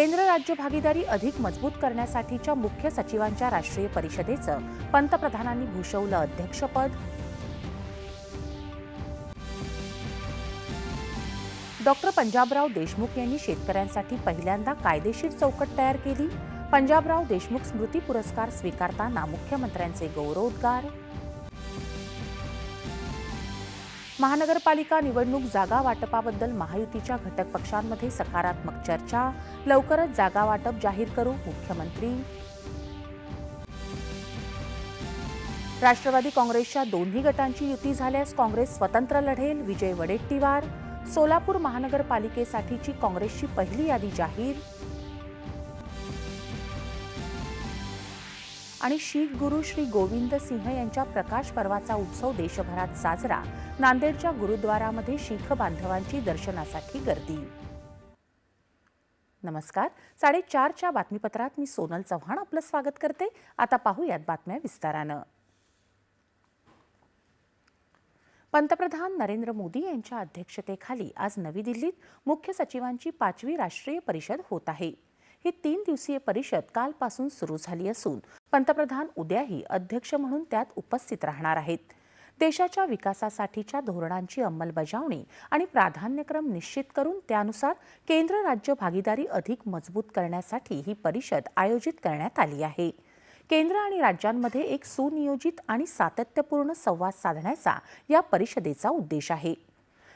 केंद्र राज्य भागीदारी अधिक मजबूत करण्यासाठीच्या मुख्य सचिवांच्या राष्ट्रीय परिषदेचं पंतप्रधानांनी भूषवलं अध्यक्षपद. डॉक्टर पंजाबराव देशमुख यांनी शेतकऱ्यांसाठी पहिल्यांदा कायदेशीर चौकट तयार केली. पंजाबराव देशमुख स्मृती पुरस्कार स्वीकारताना मुख्यमंत्र्यांचे गौरवोद्गार. महानगरपालिका निवडणूक जागा वाटपाबद्दल महायुतीच्या घटक पक्षांमध्ये सकारात्मक चर्चा. लवकरच जागा वाटप जाहीर करू मुख्यमंत्री. राष्ट्रवादी काँग्रेसच्या दोन्ही गटांची युती झाल्यास काँग्रेस स्वतंत्र लढेल विजय वडेट्टीवार. सोलापूर महानगरपालिकेसाठीची काँग्रेसची पहिली यादी जाहीर. आणि शीख गुरु श्री गोविंद सिंह यांच्या प्रकाश पर्वाचा उत्सव देशभरात साजरा. नांदेडच्या गुरुद्वारामध्ये शीख बांधवांची दर्शनासाठी गर्दी. नमस्कार. साडेचारच्या बातमीपत्रात मी सोनल चव्हाण आपलं स्वागत करते. आता पाहूयात बातम्या विस्तारानं. पंतप्रधान नरेंद्र मोदी यांच्या अध्यक्षतेखाली आज नवी दिल्लीत मुख्य सचिवांची पाचवी राष्ट्रीय परिषद होत आहे. ही तीन दिवसीय परिषद कालपासून सुरू झाली असून पंतप्रधान उद्याही अध्यक्ष म्हणून त्यात उपस्थित राहणार आहेत. देशाच्या विकासासाठीच्या धोरणांची अंमलबजावणी आणि प्राधान्यक्रम निश्चित करून त्यानुसार केंद्र राज्य भागीदारी अधिक मजबूत करण्यासाठी ही परिषद आयोजित करण्यात आली आहे. केंद्र आणि राज्यांमध्ये एक सुनियोजित आणि सातत्यपूर्ण संवाद साधण्याचा या परिषदेचा उद्देश आहे.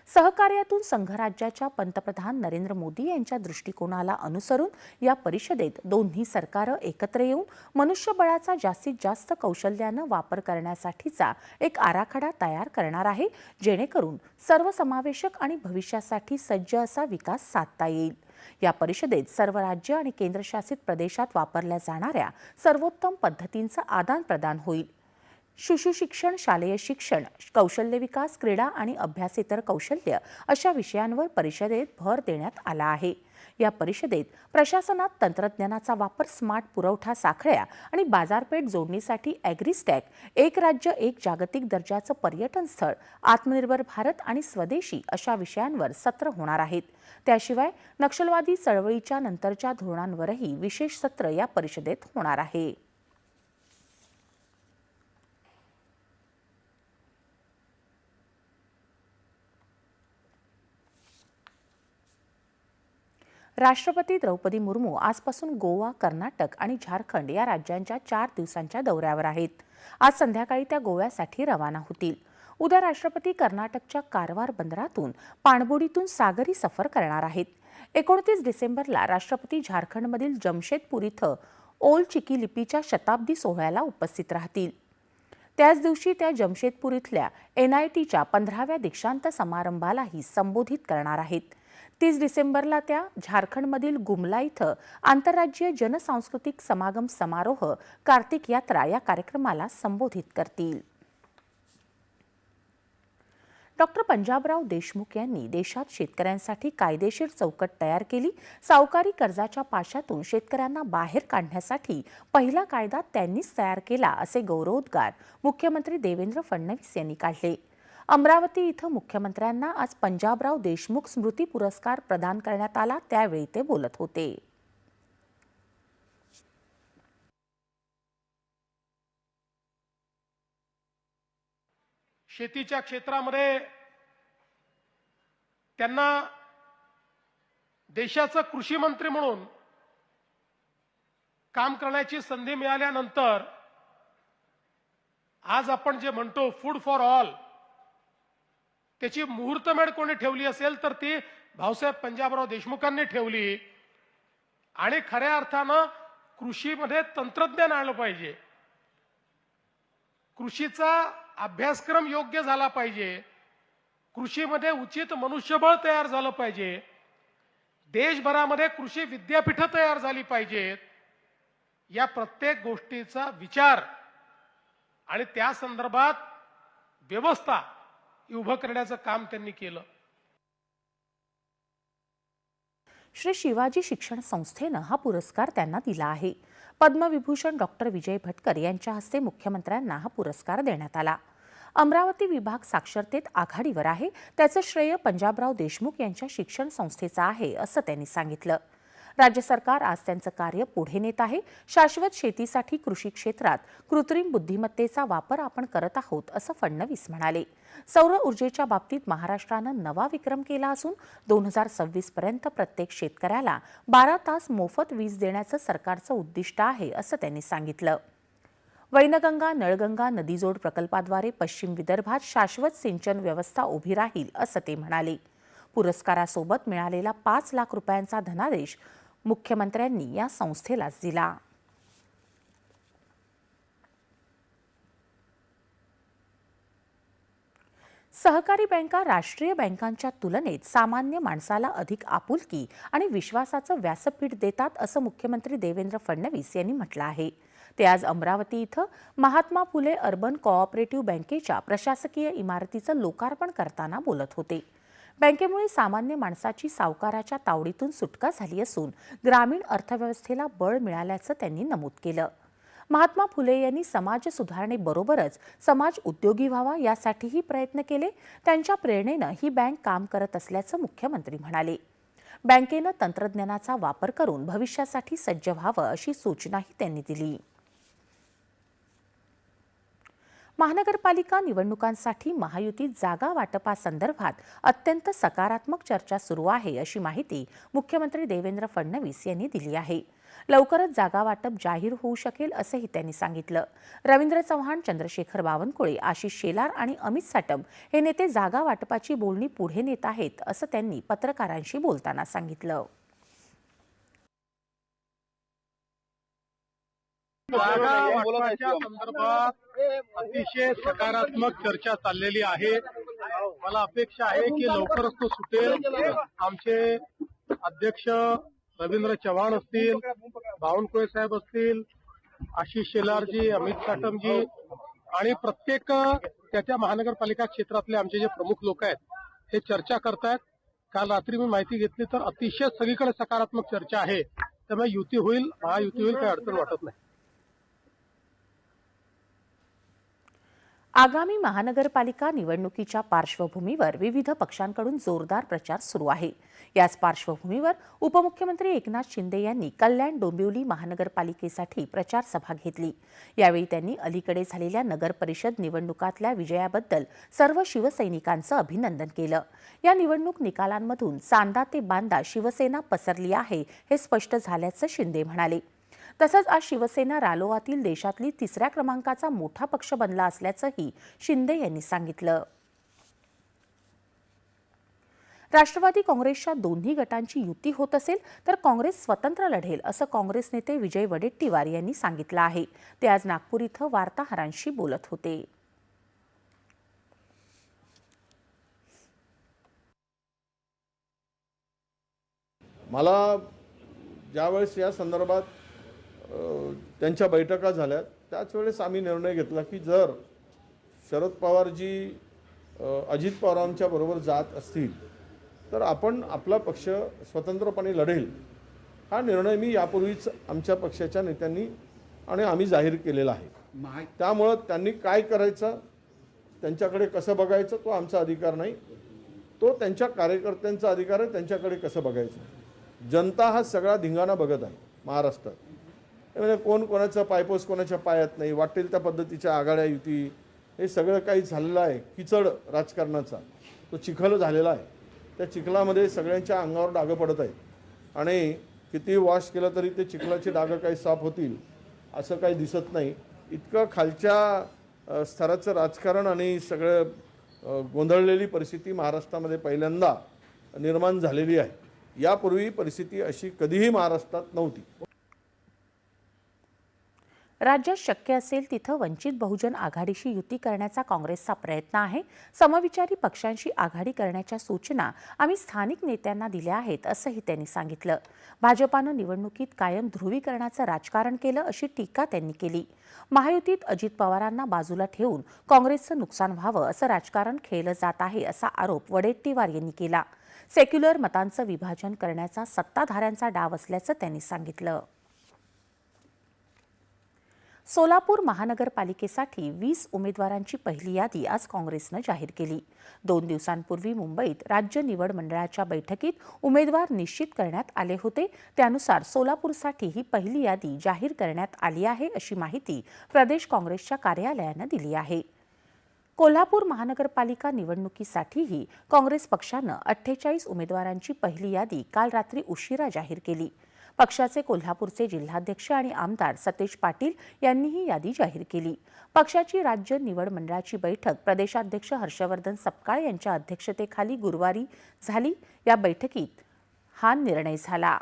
सहकार्यातून संघराज्याच्या पंतप्रधान नरेंद्र मोदी यांच्या दृष्टिकोनाला अनुसरून या परिषदेत दोन्ही सरकारं एकत्र येऊन मनुष्यबळाचा जास्तीत जास्त कौशल्यानं वापर करण्यासाठीचा एक आराखडा तयार करणार आहे जेणेकरून सर्वसमावेशक आणि भविष्यासाठी सज्ज असा विकास साधता येईल. या परिषदेत सर्व राज्य आणि केंद्रशासित प्रदेशात वापरल्या जाणाऱ्या सर्वोत्तम पद्धतींचं आदान प्रदान होईल. शिशुशिक्षण शालेय शिक्षण कौशल्य विकास क्रीडा आणि अभ्यासेतर कौशल्य अशा विषयांवर परिषदेत भर देण्यात आला आहे. या परिषदेत प्रशासनात तंत्रज्ञानाचा वापर स्मार्ट पुरवठा साखळ्या आणि बाजारपेठ जोडणीसाठी ॲग्रीस्टॅक एक राज्य एक जागतिक दर्जाचं पर्यटन स्थळ आत्मनिर्भर भारत आणि स्वदेशी अशा विषयांवर सत्र होणार आहेत. त्याशिवाय नक्षलवादी चळवळीच्या नंतरच्या धोरणांवरही विशेष सत्र या परिषदेत होणार आहे. राष्ट्रपती द्रौपदी मुर्मू आजपासून गोवा कर्नाटक आणि झारखंड या राज्यांच्या चार दिवसांच्या दौऱ्यावर आहेत. आज संध्याकाळी त्या गोव्यासाठी रवाना होतील. उद्या राष्ट्रपती कर्नाटकच्या कारवार बंदरातून पाणबुडीतून सागरी सफर करणार आहेत. एकोणतीस डिसेंबरला राष्ट्रपती झारखंडमधील जमशेदपूर इथं ओल चिकी लिपीच्या शताब्दी सोहळ्याला उपस्थित राहतील. त्याच दिवशी त्या जमशेदपूर इथल्या एन आय टीच्या पंधराव्या दीक्षांत समारंभालाही संबोधित करणार आहेत. तीस डिसेंबरला त्या झारखंडमधील गुमला इथं आंतरराज्यीय जनसांस्कृतिक समागम समारोह कार्तिक यात्रा या कार्यक्रमाला संबोधित करतील. डॉक्टर पंजाबराव देशमुख यांनी देशात शेतकऱ्यांसाठी कायदेशीर चौकट तयार केली. सावकारी कर्जाच्या पाशातून शेतकऱ्यांना बाहेर काढण्यासाठी पहिला कायदा त्यांनीच तयार केला असे गौरवोद्गार मुख्यमंत्री देवेंद्र फडणवीस यांनी काढले. अमरावती इथं मुख्यमंत्र्यांना आज पंजाबराव देशमुख स्मृती पुरस्कार प्रदान करण्यात आला त्यावेळी ते बोलत होते. शेतीच्या क्षेत्रामध्ये त्यांना देशाचं कृषी मंत्री म्हणून काम करण्याची संधी मिळाल्यानंतर आज आपण जे म्हणतो फूड फॉर ऑल त्याची मुहूर्तमेढ कोणी ठेवली असेल तर ती भाऊसाहेब पंजाबराव देशमुखांनी ठेवली. आणि खऱ्या अर्थानं कृषीमध्ये तंत्रज्ञान आणलं पाहिजे. कृषीचा अभ्यासक्रम योग्य झाला पाहिजे. कृषीमध्ये उचित मनुष्यबळ तयार झालं पाहिजे. देशभरामध्ये कृषी विद्यापीठं तयार झाली पाहिजेत. या प्रत्येक गोष्टीचा विचार आणि त्या संदर्भात व्यवस्था उभं करण्याचं काम त्यांनी केलं. श्री शिवाजी शिक्षण संस्थेनं हा पुरस्कार त्यांना दिला आहे. पद्मविभूषण डॉक्टर विजय भटकर यांच्या हस्ते मुख्यमंत्र्यांना हा पुरस्कार देण्यात आला. अमरावती विभाग साक्षरतेत आघाडीवर आहे. त्याचं श्रेय पंजाबराव देशमुख यांच्या शिक्षण संस्थेचं आहे असं त्यांनी सांगितलं. राज्य सरकार आज त्यांचं कार्य पुढे नेत आहे. शाश्वत शेतीसाठी कृषी क्षेत्रात कृत्रिम बुद्धिमत्तेचा वापर आपण करत आहोत असं फडणवीस म्हणाले. सौर ऊर्जेच्या बाबतीत महाराष्ट्रानं नवा विक्रम केला असून दोन हजार सव्वीस पर्यंत प्रत्येक शेतकऱ्याला बारा तास मोफत वीज देण्याचं सरकारचं उद्दिष्ट आहे असं त्यांनी सांगितलं. वैनगंगा नळगंगा नदीजोड प्रकल्पाद्वारे पश्चिम विदर्भात शाश्वत सिंचन व्यवस्था उभी राहील असं ते म्हणाले. पुरस्कारासोबत मिळालेला पाच लाख रुपयांचा धनादेश मुख्यमंत्र्यांनी या संस्थेलाच दिला. सहकारी बँका राष्ट्रीय बँकांच्या तुलनेत सामान्य माणसाला अधिक आपुलकी आणि विश्वासाचं व्यासपीठ देतात असं मुख्यमंत्री देवेंद्र फडणवीस यांनी म्हटलं आहे. ते आज अमरावती इथं महात्मा फुले अर्बन कोऑपरेटिव्ह बँकेच्या प्रशासकीय इमारतीचं लोकार्पण करताना बोलत होते. बँकेमुळे सामान्य माणसाची सावकाराच्या तावडीतून सुटका झाली असून ग्रामीण अर्थव्यवस्थेला बळ मिळाल्याचं त्यांनी नमूद केलं. महात्मा फुले यांनी समाज सुधारणेबरोबरच समाज उद्योगी व्हावा यासाठीही प्रयत्न केले. त्यांच्या प्रेरणेनं ही बँक काम करत असल्याचं मुख्यमंत्री म्हणाले. बँकेनं तंत्रज्ञानाचा वापर करून भविष्यासाठी सज्ज व्हावं अशी सूचनाही त्यांनी दिली. महानगरपालिका निवडणुकांसाठी महायुतीत जागा वाटपासंदर्भात अत्यंत सकारात्मक चर्चा सुरू आहे अशी माहिती मुख्यमंत्री देवेंद्र फडणवीस यांनी दिली आहे. लवकरच जागा वाटप जाहीर होऊ शकेल असंही त्यांनी सांगितलं. रवींद्र चव्हाण चंद्रशेखर बावनकुळे आशिष शेलार आणि अमित साटम हे नेते जागा वाटपाची बोलणी पुढे नेत आहेत असं त्यांनी पत्रकारांशी बोलताना सांगितलं. जागा वाटपाच्या संदर्भात अतिशय सकारात्मक चर्चा चाललेली आहे. मला अपेक्षा आहे की लवकरच तो सुटेल. आमचे अध्यक्ष रवींद्र चव्हाण असतील बावनकुळे साहेब असतील आशिष शेलारजी अमित साटमजी आणि प्रत्येक त्या त्या महानगरपालिका क्षेत्रातले आमचे जे प्रमुख लोक आहेत हे चर्चा करतायत. काल रात्री मी माहिती घेतली तर अतिशय सगळीकडे सकारात्मक चर्चा आहे. त्यामुळे युती होईल महायुती होईल काही अडचण वाटत नाही. आगामी महानगरपालिका निवडणुकीच्या पार्श्वभूमीवर विविध पक्षांकडून जोरदार प्रचार सुरू आहे. याच पार्श्वभूमीवर उपमुख्यमंत्री एकनाथ शिंदे यांनी कल्याण डोंबिवली महानगरपालिकेसाठी प्रचार सभा घेतली. यावेळी त्यांनी अलीकडे झालेल्या नगर परिषद निवडणुकातल्या विजयाबद्दल सर्व शिवसैनिकांचं अभिनंदन केलं. या निवडणूक निकालांमधून चांदा ते बांदा शिवसेना पसरली आहे हे स्पष्ट झाल्याचं शिंदे म्हणाले. तसंच आज शिवसेना रालोआतील देशातली तिसऱ्या क्रमांकाचा मोठा पक्ष बनला असल्याचंही शिंदे यांनी सांगितलं. राष्ट्रवादी काँग्रेसच्या दोन्ही गटांची युती होत असेल तर काँग्रेस स्वतंत्र लढेल असं काँग्रेस नेते विजय वडेट्टीवार यांनी सांगितलं आहे. ते आज नागपूर इथं वार्ताहरांशी बोलत होते. मला ज्यावेळेस या संदर्भात त्यांच्या बैठका झाल्या. त्याच वेळेस आम्ही निर्णय घेतला की जर शरद पवारजी अजित पवारांच्या बरोबर जात असतील तर आपण आपला पक्ष स्वतंत्रपणे लढेल. हा निर्णय मी यापूर्वीच आमच्या पक्षाच्या नेत्यांनी आणि आम्ही जाहीर केलेला आहे. त्यामुळं त्यांनी काय करायचं त्यांच्याकडे कसं बघायचं तो आमचा अधिकार नाही. तो त्यांच्या कार्यकर्त्यांचा अधिकार आहे त्यांच्याकडे कसं बघायचं? जनता हा सगळा धिंगाणा बघत आहे महाराष्ट्रात. म्हणजे कोण कोणाचं पायपोस कोणाच्या पायात नाही वाटेल त्या पद्धतीच्या आघाड्या युती. हे सगळं काही झालेलं आहे किचड राजकारणाचा. तो चिखल झालेला आहे. त्या चिखलामध्ये सगळ्यांच्या अंगावर डागं पडत आहेत. आणि किती वॉश केलं तरी ते चिखलाचे डागं काही साफ होतील असं काही दिसत नाही. इतकं खालच्या स्तराचं राजकारण आणि सगळं गोंधळलेली परिस्थिती महाराष्ट्रामध्ये पहिल्यांदा निर्माण झालेली आहे. यापूर्वी परिस्थिती अशी कधीही महाराष्ट्रात नव्हती. राज्यात शक्य असेल तिथं वंचित बहुजन आघाडीशी युती करण्याचा काँग्रेसचा प्रयत्न आहे. समविचारी पक्षांशी आघाडी करण्याच्या सूचना आम्ही स्थानिक नेत्यांना दिल्या आहेत असंही त्यांनी सांगितलं. भाजपानं निवडणुकीत कायम ध्रुवीकरणाचं राजकारण केलं अशी टीका त्यांनी केली. महायुतीत अजित पवारांना बाजूला ठेवून काँग्रेसचं नुकसान व्हावं असं राजकारण खेळलं जात आहे असा आरोप वडेट्टीवार यांनी केला. सेक्युलर मतांचं विभाजन करण्याचा सत्ताधाऱ्यांचा डाव असल्याचं त्यांनी सांगितलं. सोलापूर महानगरपालिकेसाठी वीस उमेदवारांची पहिली यादी आज काँग्रेसनं जाहीर केली. दोन दिवसांपूर्वी मुंबईत राज्य निवड मंडळाच्या बैठकीत उमेदवार निश्चित करण्यात आले होते. त्यानुसार सोलापूरसाठी ही पहिली यादी जाहीर करण्यात आली आहे अशी माहिती प्रदेश काँग्रेसच्या कार्यालयानं दिली आहे. कोल्हापूर महानगरपालिका निवडणुकीसाठीही काँग्रेस पक्षानं अठ्ठेचाळीस उमेदवारांची पहिली यादी काल रात्री उशिरा जाहीर केली. पक्षाचे कोल्हापूरचे जिल्हाध्यक्ष आणि आमदार सतेज पाटील यांनी ही यादी जाहीर केली. पक्षाची राज्य निवड मंडळाची बैठक प्रदेशाध्यक्ष हर्षवर्धन सपकाळ यांच्या अध्यक्षतेखाली गुरुवारी झाली. या बैठकीत हा निर्णय झाला.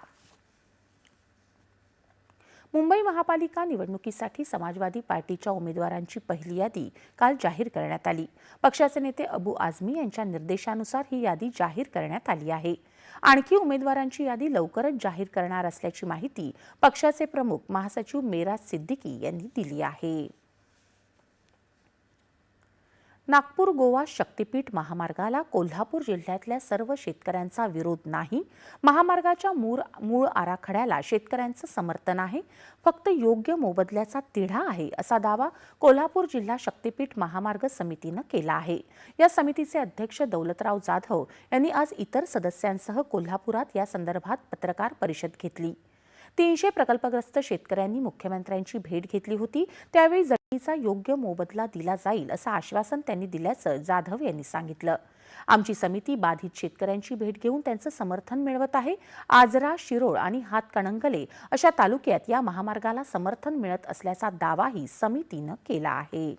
मुंबई महापालिका निवडणुकीसाठी समाजवादी पार्टीच्या उमेदवारांची पहिली यादी काल जाहीर करण्यात आली. पक्षाचे नेते अबू आझमी यांच्या निर्देशानुसार ही यादी जाहीर करण्यात आली आहे. आणखी उमेदवारांची यादी लवकरच जाहीर करणार असल्याची माहिती पक्षाचे प्रमुख महासचिव मेराज सिद्दीकी यांनी दिली आहे. नागपूर गोवा शक्तीपीठ महामार्गाला कोल्हापूर जिल्ह्यातल्या सर्व शेतकऱ्यांचा विरोध नाही. महामार्गाच्या मूळ मूळ आराखड्याला शेतकऱ्यांचं समर्थन आहे. फक्त योग्य मोबदल्याचा तिढा आहे असा दावा कोल्हापूर जिल्हा शक्तीपीठ महामार्ग समितीनं केला आहे. या समितीचे अध्यक्ष दौलतराव जाधव यांनी आज इतर सदस्यांसह कोल्हापुरात या संदर्भात पत्रकार परिषद घेतली. तीनशे प्रकल्पग्रस्त शेतकऱ्यांनी मुख्यमंत्र्यांची भेट घेतली होती. त्यावेळी जमिनीचा योग्य मोबदला दिला जाईल असं आश्वासन त्यांनी दिल्याचं जाधव यांनी सांगितलं. आमची समिती बाधित शेतकऱ्यांची भेट घेऊन त्यांचं समर्थन मिळवत आहे. आजरा शिरोळ आणि हातकणंगले अशा तालुक्यात या महामार्गाला समर्थन मिळत असल्याचा दावाही समितीनं केला आहे.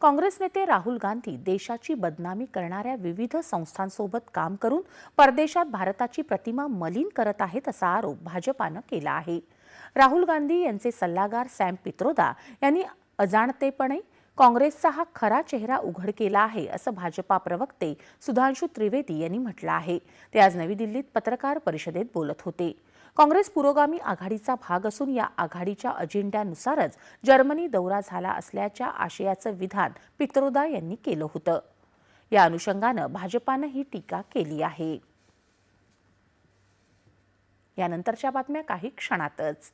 काँग्रेस नेते राहुल गांधी देशाची बदनामी करणाऱ्या विविध संस्थांसोबत काम करून परदेशात भारताची प्रतिमा मलिन करत आहेत असा आरोप भाजपानं केला आहे. राहुल गांधी यांचे सल्लागार सॅम पित्रोदा यांनी अजाणतेपणे काँग्रेसचा हा खरा चेहरा उघड केला आहे असं भाजपा प्रवक्ते सुधांशू त्रिवेदी यांनी म्हटलं आहे. ते आज नवी दिल्लीत पत्रकार परिषदेत बोलत होते. काँग्रेस पुरोगामी आघाडीचा भाग असून या आघाडीच्या अजेंड्यानुसारच जर्मनी दौरा झाला असल्याच्या आशयाचं विधान पित्रोदा यांनी केलं होतं. या अनुषंगानं भाजपानं ही टीका केली आहे. यानंतरच्या बातम्या काही क्षणातच.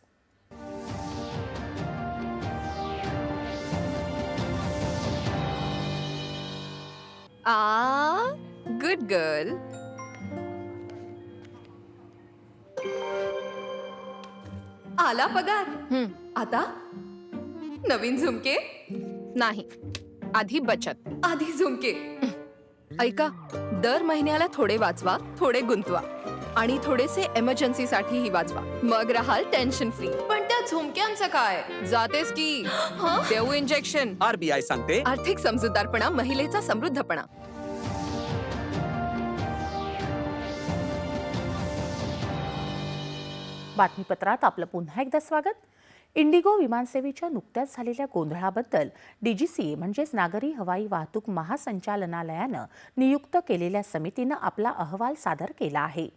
आ गुड गर्ल आला पगार. आता? नवीन झुमके? नाही. आधी बचत. आधी झुमके. ऐका दर महिन्याला थोडे वाचवा थोडे गुंतवा. आणि थोडेसे emergency साठीही वाचवा. मग राहाल टेन्शन फ्री पण त्या झुमक्यांचं काय? जातेस की. देऊ इंजेक्शन आरबीआय सांगते. आर्थिक समजूतदारपणा महिलेचा समृद्धपणा. बातमीपत्रात आपलं पुन्हा एकदा स्वागत. इंडिगो विमानसेवेच्या नुकत्याच झालेल्या गोंधळाबद्दल डीजीसीए म्हणजेच नागरी हवाई वाहतूक महासंचालनालयानं नियुक्त केलेल्या समितीनं आपला अहवाल सादर केला आहे.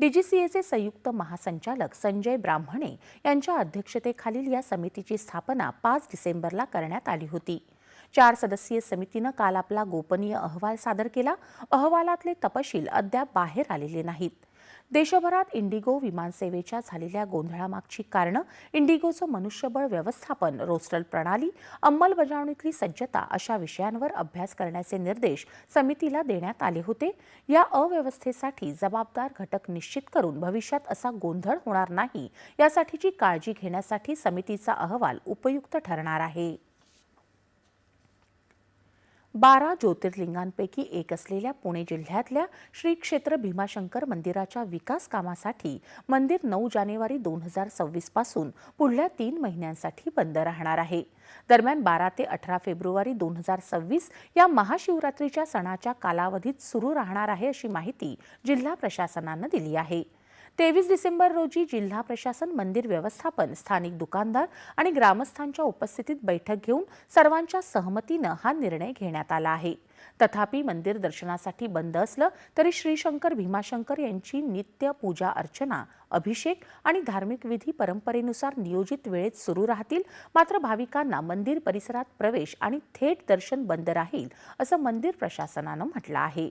डीजीसीएचे संयुक्त महासंचालक संजय ब्राह्मणे यांच्या अध्यक्षतेखालील या समितीची स्थापना पाच डिसेंबरला करण्यात आली होती. चार सदस्यीय समितीनं काल आपला गोपनीय अहवाल सादर केला. अहवालातले तपशील अद्याप बाहेर आलेले नाहीत. देशभरात इंडिगो विमानसेवेच्या झालेल्या गोंधळामागची कारणं इंडिगोचं मनुष्यबळ व्यवस्थापन रोस्टल प्रणाली अंमलबजावणीतली सज्जता अशा विषयांवर अभ्यास करण्याचे निर्देश समितीला देण्यात आले होते. या अव्यवस्थेसाठी जबाबदार घटक निश्चित करून भविष्यात असा गोंधळ होणार नाही यासाठीची काळजी घेण्यासाठी समितीचा अहवाल उपयुक्त ठरणार आहे. बारा ज्योतिर्लिंगांपैकी एक असलेल्या पुणे जिल्ह्यातल्या श्री क्षेत्र भीमाशंकर मंदिराच्या विकास कामासाठी मंदिर नऊ जानेवारी दोन हजार सव्वीसपासून पुढल्या तीन महिन्यांसाठी बंद राहणार आहे. दरम्यान बारा ते अठरा फेब्रुवारी दोन हजार सव्वीस या महाशिवरात्रीच्या सणाच्या कालावधीत सुरू राहणार आहे अशी माहिती जिल्हा प्रशासनानं दिली आहे. तेवीस डिसेंबर रोजी जिल्हा प्रशासन मंदिर व्यवस्थापन स्थानिक दुकानदार आणि ग्रामस्थांच्या उपस्थितीत बैठक घेऊन सर्वांच्या सहमतीनं हा निर्णय घेण्यात आला आहे. तथापि मंदिर दर्शनासाठी बंद असलं तरी श्रीशंकर भीमाशंकर यांची नित्य पूजा अर्चना अभिषेक आणि धार्मिक विधी परंपरेनुसार नियोजित वेळेत सुरू राहतील. मात्र भाविकांना मंदिर परिसरात प्रवेश आणि थेट दर्शन बंद राहील असं मंदिर प्रशासनानं म्हटलं आहे.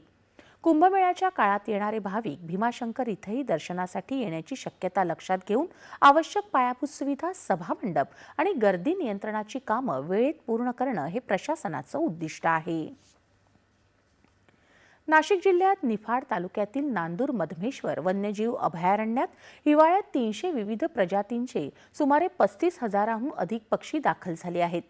कुंभमेळ्याच्या काळात येणारे भाविक भीमाशंकर इथंही दर्शनासाठी येण्याची शक्यता लक्षात घेऊन आवश्यक पायाभूत सुविधा सभामंडप आणि गर्दी नियंत्रणाची कामं वेळेत पूर्ण करणं हे प्रशासनाचं उद्दिष्ट आहे. नाशिक जिल्ह्यात निफाड तालुक्यातील नांदूर मधमेश्वर वन्यजीव अभयारण्यात हिवाळ्यात तीनशे विविध प्रजातींचे सुमारे पस्तीस हजाराहून अधिक पक्षी दाखल झाले आहेत.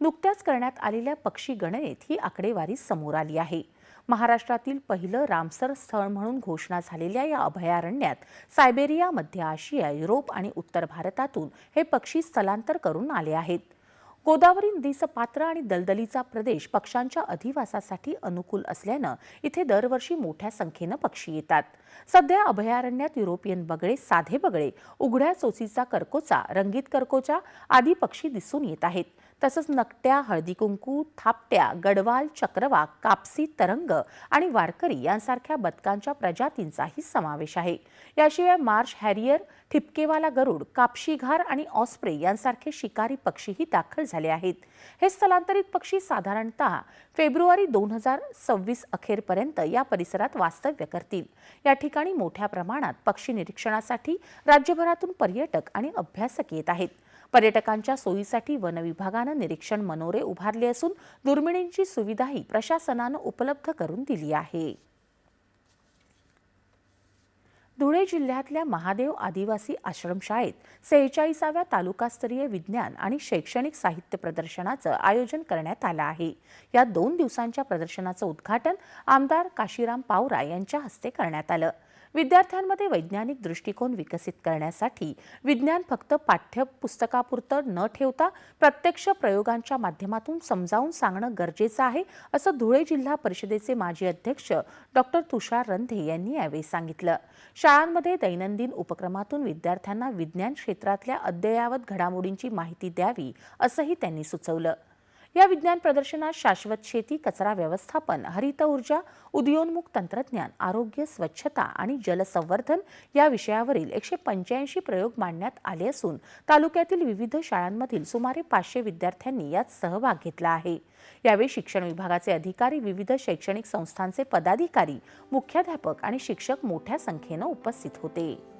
नुकत्याच करण्यात आलेल्या पक्षी गणनेत ही आकडेवारी समोर आली आहे. महाराष्ट्रातील पहिलं रामसर स्थळ म्हणून घोषणा झालेल्या या अभयारण्यात सायबेरिया मध्य आशिया युरोप आणि उत्तर भारतातून हे पक्षी स्थलांतर करून आले आहेत. गोदावरी नदीचं पात्र आणि दलदलीचा प्रदेश पक्ष्यांच्या अधिवासासाठी अनुकूल असल्यानं इथे दरवर्षी मोठ्या संख्येनं पक्षी येतात. सध्या अभयारण्यात युरोपियन बगळे साधे बगळे उघड्या चोचीचा करकोचा रंगीत करकोचा आदी पक्षी दिसून येत आहेत. तसंच नकट्या हळदीकुंकू थापट्या गडवाल चक्रवाक कापसी तरंग आणि वारकरी यांसारख्या बदकांच्या प्रजातींचाही समावेश आहे. याशिवाय मार्श हॅरियर ठिपकेवाला गरुड कापशीघार आणि ऑस्प्रे यांसारखे शिकारी पक्षीही दाखल झाले आहेत. हे स्थलांतरित पक्षी साधारणतः फेब्रुवारी दोन हजार सव्वीस अखेरपर्यंत या परिसरात वास्तव्य करतील. या ठिकाणी मोठ्या प्रमाणात पक्षी निरीक्षणासाठी राज्यभरातून पर्यटक आणि अभ्यासक येत आहेत. पर्यटकांच्या सोयीसाठी वन विभागानं निरीक्षण मनोरे उभारले असून दुर्मिणींची सुविधाही प्रशासनानं उपलब्ध करून दिली आहे. धुळे जिल्ह्यातल्या महादेव आदिवासी आश्रमशाळेत सेहेचाळीसाव्या तालुकास्तरीय विज्ञान आणि शैक्षणिक साहित्य प्रदर्शनाचं आयोजन करण्यात आलं आहे. या दोन दिवसांच्या प्रदर्शनाचं उद्घाटन आमदार काशीराम पावरा यांच्या हस्ते करण्यात आलं. विद्यार्थ्यांमध्ये वैज्ञानिक दृष्टिकोन विकसित करण्यासाठी विज्ञान फक्त पाठ्यपुस्तकापुरतं न ठेवता प्रत्यक्ष प्रयोगांच्या माध्यमातून समजावून सांगणं गरजेचं आहे असं धुळे जिल्हा परिषदेचे माजी अध्यक्ष डॉक्टर तुषार रंधे यांनी यावेळी सांगितलं. शाळांमध्ये दैनंदिन उपक्रमातून विद्यार्थ्यांना विज्ञान क्षेत्रातल्या अद्ययावत घडामोडींची माहिती द्यावी असंही त्यांनी सुचवलं. या विज्ञान प्रदर्शनात शाश्वत शेती कचरा व्यवस्थापन हरित ऊर्जा उदयोन्मुख तंत्रज्ञान आरोग्य स्वच्छता आणि जलसंवर्धन या विषयावरील एकशे पंच्याऐंशी प्रयोग मांडण्यात आले असून तालुक्यातील विविध शाळांमधील सुमारे पाचशे विद्यार्थ्यांनी यात सहभाग घेतला आहे. यावेळी शिक्षण विभागाचे अधिकारी विविध शैक्षणिक संस्थांचे पदाधिकारी मुख्याध्यापक आणि शिक्षक मोठ्या संख्येनं उपस्थित होते.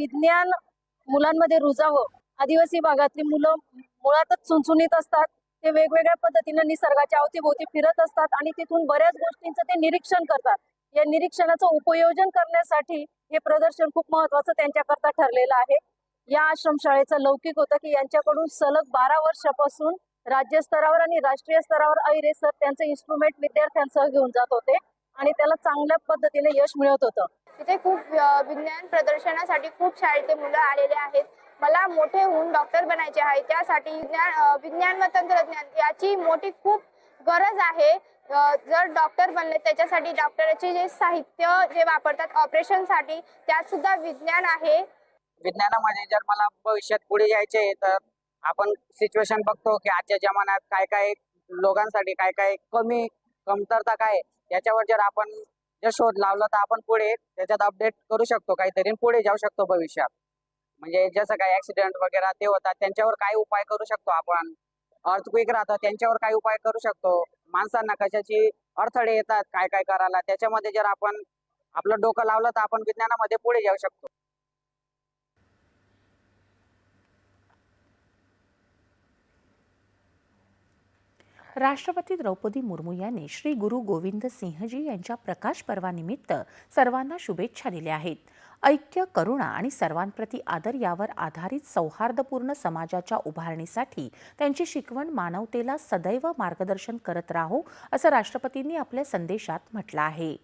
विज्ञान मुलांमध्ये रुजावं. आदिवासी भागातली मुलं मुळातच चुणचुणीत असतात. ते वेगवेगळ्या पद्धतीने निसर्गाच्या अवतीभोवती फिरत असतात आणि तिथून बऱ्याच गोष्टींचं ते निरीक्षण करतात. या निरीक्षणाचं उपयोजन करण्यासाठी हे प्रदर्शन खूप महत्वाचं त्यांच्याकरता ठरलेलं आहे. या आश्रमशाळेचं लौकिक होतं की यांच्याकडून सलग बारा वर्षापासून राज्य स्तरावर आणि राष्ट्रीय स्तरावर ऐरे सर त्यांचे इन्स्ट्रुमेंट विद्यार्थ्यांसह घेऊन जात होते आणि त्याला चांगल्या पद्धतीने यश मिळत होतं. तिथे खूप विज्ञान प्रदर्शनासाठी खूप शाळेतले मुलं आलेले आहेत. मला मोठे होऊन डॉक्टर बनायचे आहे. त्यासाठी विज्ञान विज्ञान व तंत्रज्ञान याची मोठी खूप गरज आहे. जर डॉक्टर बनले त्याच्यासाठी डॉक्टरचे जे साहित्य जे वापरतात ऑपरेशनसाठी त्यात सुद्धा विज्ञान आहे. विज्ञानामध्ये जर मला भविष्यात पुढे यायचे तर आपण सिच्युएशन बघतो की आजच्या जमान्यात काय काय लोकांसाठी काय काय कमी कमतरता काय आहे, याच्यावर जर आपण जर शोध लावला तर आपण पुढे त्याच्यात अपडेट करू शकतो काहीतरी पुढे जाऊ शकतो भविष्यात. म्हणजे जसं काही ऍक्सिडेंट वगैरे ते होतात त्यांच्यावर काय उपाय करू शकतो आपण? अर्थक्विक राहतं त्यांच्यावर काय उपाय करू शकतो? माणसांना कशाची अडथळे येतात काय काय करायला? त्याच्यामध्ये जर आपण आपलं डोकं लावलं तर आपण विज्ञानामध्ये पुढे जाऊ शकतो. राष्ट्रपती द्रौपदी मुर्मू यांनी श्री गुरु गोविंद सिंहजी यांच्या प्रकाश पर्वानिमित्त सर्वांना शुभेच्छा दिल्या आहेत. ऐक्य करुणा आणि सर्वांप्रती आदर यावर आधारित सौहार्दपूर्ण समाजाच्या उभारणीसाठी त्यांची शिकवण मानवतेला सदैव मार्गदर्शन करत राहो असं राष्ट्रपतींनी आपल्या संदेशात म्हटलं आहे.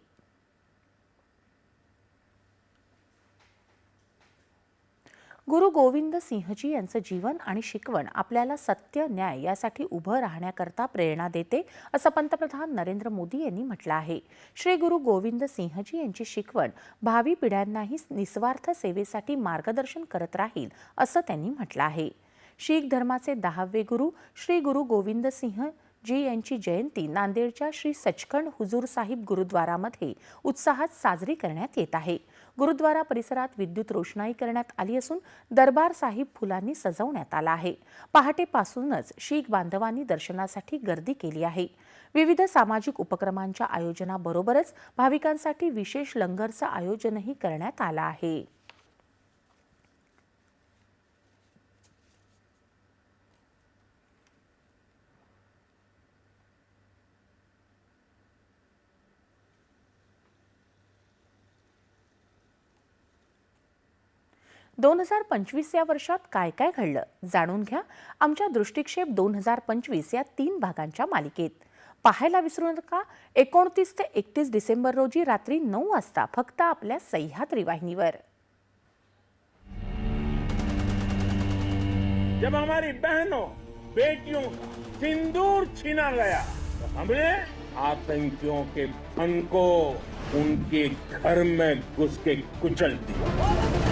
गुरु गोविंद सिंहजी यांचं जीवन आणि शिकवण आपल्याला सत्य न्याय यासाठी उभं राहण्याकरता प्रेरणा देते असं पंतप्रधान नरेंद्र मोदी यांनी म्हटलं आहे. श्री गुरु गोविंद सिंहजी यांची शिकवण भावी पिढ्यांनाही निस्वार्थ सेवेसाठी मार्गदर्शन करत राहील असं त्यांनी म्हटलं आहे. शीख धर्माचे दहावे गुरु श्री गुरु गोविंद सिंह जी यांची जयंती नांदेडच्या श्री सचखंड हुजूर साहिब गुरुद्वारामध्ये उत्साहात साजरी करण्यात येत आहे. गुरुद्वारा परिसरात विद्युत रोषणाई करण्यात आली असून दरबार साहिब फुलांनी सजवण्यात आला आहे. पहाटेपासूनच शीख बांधवांनी दर्शनासाठी गर्दी केली आहे. विविध सामाजिक उपक्रमांच्या आयोजनाबरोबरच भाविकांसाठी विशेष लंगरचं आयोजनही करण्यात आलं आहे. दोन हजार पंचवीस या वर्षात काय काय घडलं जाणून घ्या. आमच्या दृष्टिक्षेप दोन हजार पंचवीस या तीन भागांच्या मालिकेत. पाहायला विसरू नका एकोणतीस ते एकतीस डिसेंबर रोजी रात्री नऊ वाजता फक्त आपल्या सह्याद्री वाहिनीवर. जब हमारी बहनों बेटियों का सिंदूर छीना गया तो हमने आतंकियों के फन को उनके घर में घुस के कुचल दिया।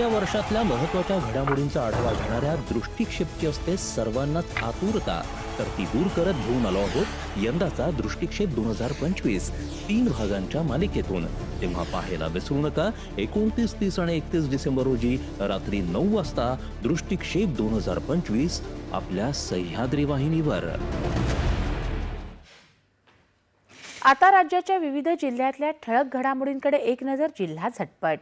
येत्या वर्षातल्या महत्त्वाच्या घडामोडींचा आढावा घेणाऱ्या दृष्टिक्षेपची असते सर्वांनाच आतुरता. तर ती दूर करत घेऊन आलो आहोत यंदाचा दृष्टिक्षेप दोन हजार पंचवीस. तीन भागांच्या मालिकेतून. तेव्हा पाहायला विसरू नका एकोणतीस तीस आणि एकतीस डिसेंबर रोजी रात्री नऊ वाजता दृष्टिक्षेप दोन हजार पंचवीस आपल्या सह्याद्री वाहिनीवर. आता राज्याच्या विविध जिल्ह्यातल्या ठळक घडामोडींकडे एक नजर जिल्हा झटपट.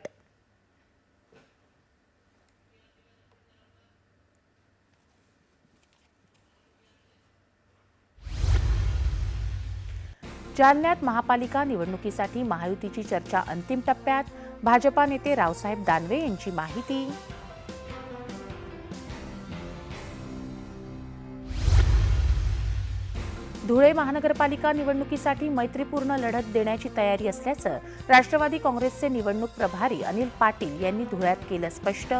जालन्यात महापालिका निवडणुकीसाठी महायुतीची चर्चा अंतिम टप्प्यात. भाजपा नेते रावसाहेब दानवे यांची माहिती. धुळे महानगरपालिका निवडणुकीसाठी मैत्रीपूर्ण लढत देण्याची तयारी असल्याचं राष्ट्रवादी काँग्रेसचे निवडणूक प्रभारी अनिल पाटील यांनी धुळ्यात केलं स्पष्ट.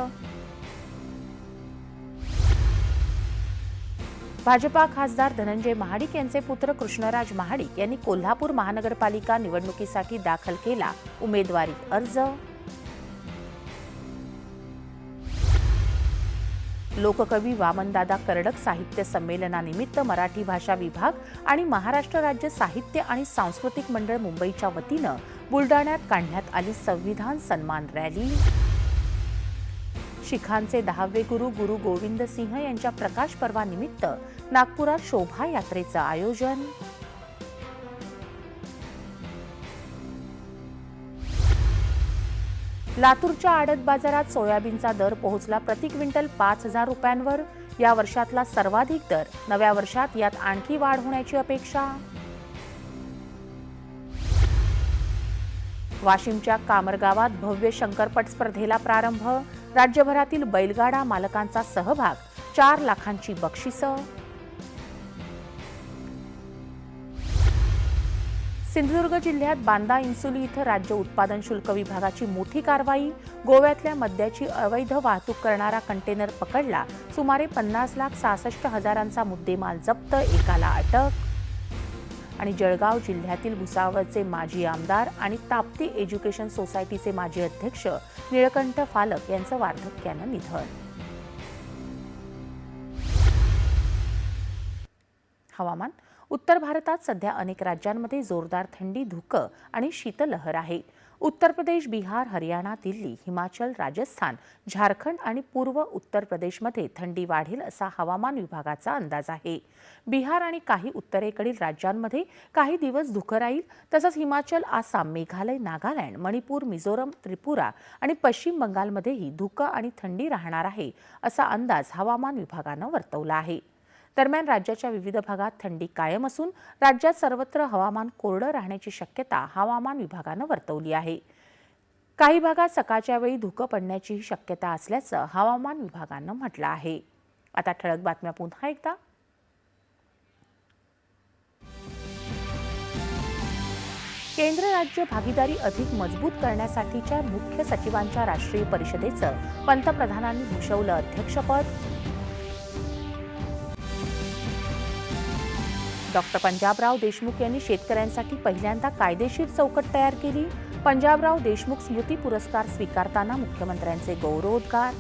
भाजपा खासदार धनंजय महाडिक यांचे पुत्र कृष्णराज महाडिक यांनी कोल्हापूर महानगरपालिका निवडणुकीसाठी दाखल केला उमेदवारी अर्ज. लोककवी वामनदादा कर्डक साहित्य संमेलनानिमित्त मराठी भाषा विभाग आणि महाराष्ट्र राज्य साहित्य आणि सांस्कृतिक मंडळ मुंबईच्या वतीनं बुलडाण्यात काढण्यात आली संविधान सन्मान रॅली. शिखांचे दहावे गुरु गुरु गोविंद सिंह यांच्या प्रकाश पर्वानिमित्त नागपुरात शोभायात्रेचं आयोजन. लातूरच्या आडत बाजारात सोयाबीनचा दर पोहोचला प्रति क्विंटल पाच हजार रुपयांवर. या वर्षातला सर्वाधिक दर नव्या वर्षात यात आणखी वाढ होण्याची अपेक्षा. वाशिमच्या कामरगावात भव्य शंकरपट स्पर्धेला प्रारंभ राज्यभरातील बैलगाडा मालकांचा सहभाग चार लाखांची बक्षिसं. सिंधुदुर्ग जिल्ह्यात बांदा इन्सुली इथं राज्य उत्पादन शुल्क विभागाची मोठी कारवाई गोव्यातल्या मद्याची अवैध वाहतूक करणारा कंटेनर पकडला सुमारे पन्नास लाख सहासष्ट हजारांचा मुद्देमाल जप्त एकाला अटक. आणि जळगाव जिल्ह्यातील भुसावळचे माजी आमदार आणि ताप्ती एज्युकेशन सोसायटीचे माजी अध्यक्ष निळकंठ फालक यांचं वार्धक्यानं निधन. हवामान उत्तर भारतात सध्या अनेक राज्यांमध्ये जोरदार थंडी धुकं आणि शीतलहर आहे. उत्तर प्रदेश बिहार हरियाणा दिल्ली हिमाचल राजस्थान झारखंड आणि पूर्व उत्तर प्रदेशमध्ये थंडी वाढेल असा हवामान विभागाचा अंदाज आहे. बिहार आणि काही उत्तरेकडील राज्यांमध्ये काही दिवस धुकं राहील तसंच हिमाचल आसाम मेघालय नागालँड मणिपूर मिझोरम त्रिपुरा आणि पश्चिम बंगालमध्येही धुकं आणि थंडी राहणार आहे असा अंदाज हवामान विभागानं वर्तवला आहे. दरम्यान राज्याच्या विविध भागात थंडी कायम असून राज्यात सर्वत्र हवामान कोरडं राहण्याची शक्यता हवामान विभागानं वर्तवली आहे. काही भागात सकाळच्या वेळी धुकं पडण्याचीही शक्यता असल्याचं हवामान विभागानं म्हटलं आहे. आता ठळक बातम्या पुन्हा एकदा. केंद्र राज्य भागीदारी अधिक मजबूत करण्यासाठीच्या मुख्य सचिवांच्या राष्ट्रीय परिषदेचं पंतप्रधानांनी भूषवलं अध्यक्षपद. डॉक्टर पंजाबराव देशमुख यांनी शेतकऱ्यांसाठी पहिल्यांदा कायदेशीर चौकट तयार केली. पंजाबराव देशमुख स्मृती पुरस्कार स्वीकारताना मुख्यमंत्र्यांचे गौरवोद्गार.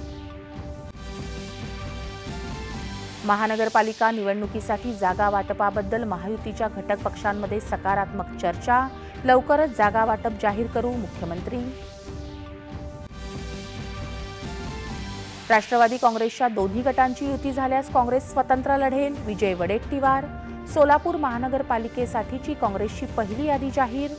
महानगरपालिका निवडणुकीसाठी जागा वाटपाबद्दल महायुतीच्या घटक पक्षांमध्ये सकारात्मक चर्चा. लवकरच जागा वाटप जाहीर करू मुख्यमंत्री. राष्ट्रवादी काँग्रेसच्या दोन्ही गटांची युती झाल्यास काँग्रेस स्वतंत्र लढेल. विजय वडेट्टीवार. सोलापूर महानगरपालिकेसाठीची काँग्रेसची पहिली यादी जाहीर.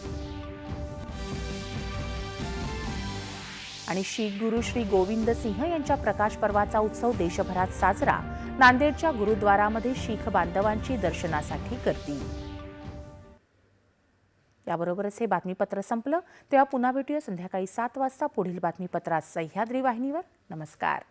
आणि शीख गुरु श्री गोविंद सिंह यांच्या प्रकाश पर्वाचा उत्सव देशभरात साजरा. नांदेडच्या गुरुद्वारामध्ये शीख बांधवांची दर्शनासाठी गर्दी. याबरोबरच हे बातमीपत्र संपलं. तेव्हा पुन्हा भेटूया संध्याकाळी सात वाजता. पुढील बातमीपत्रात सह्याद्री वाहिनीवर. नमस्कार.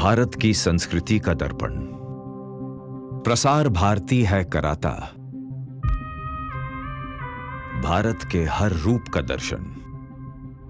भारत की संस्कृति का दर्पण। प्रसार भारती है कराता। भारत के हर रूप का दर्शन।